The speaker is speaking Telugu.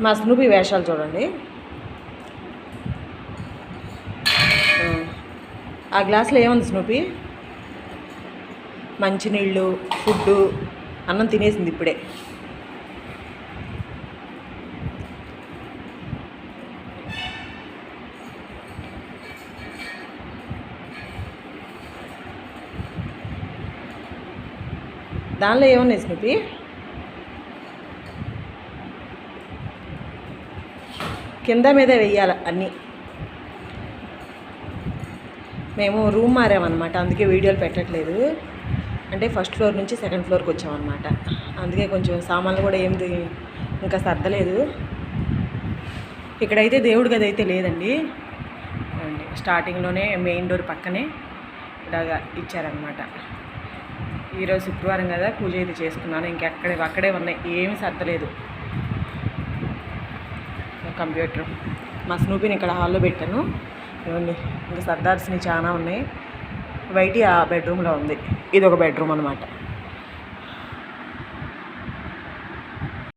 మా స్నూపి వేషాలు చూడండి. ఆ. గ్లాస్లో గ్లాసులో ఏముంది స్నూపి? మంచినీళ్ళు ఫుడ్డు అన్నం తినేసింది ఇప్పుడే. దానిలో ఏమున్నాయి స్నూపీ? కింద మీద వెయ్యాలి అన్నీ. మేము రూమ్ మారామన్నమాట అందుకే వీడియోలు పెట్టట్లేదు. అంటే ఫస్ట్ ఫ్లోర్ నుంచి సెకండ్ ఫ్లోర్కి వచ్చామన్నమాట. అందుకే కొంచెం సామాన్లు కూడా ఏమి ఇంకా సర్దలేదు. ఇక్కడైతే దేవుడి గది అయితే లేదండి స్టార్టింగ్లోనే మెయిన్ డోర్ పక్కనే ఇలాగా ఇచ్చారనమాట ఈరోజు శుక్రవారం కదా పూజ అయితే చేసుకున్నాను. ఇంకెక్కడే అక్కడే ఉన్నాయి. ఏమి సర్దలేదు. కంప్యూటర్. మా స్నూపీని ఇక్కడ హాల్లో పెట్టాను. ఇవ్వండి ఇంకా సర్దార్స్ని చాలా ఉన్నాయి. వైటి ఆ బెడ్రూమ్లో ఉంది. ఇది ఒక బెడ్రూమ్ అనమాట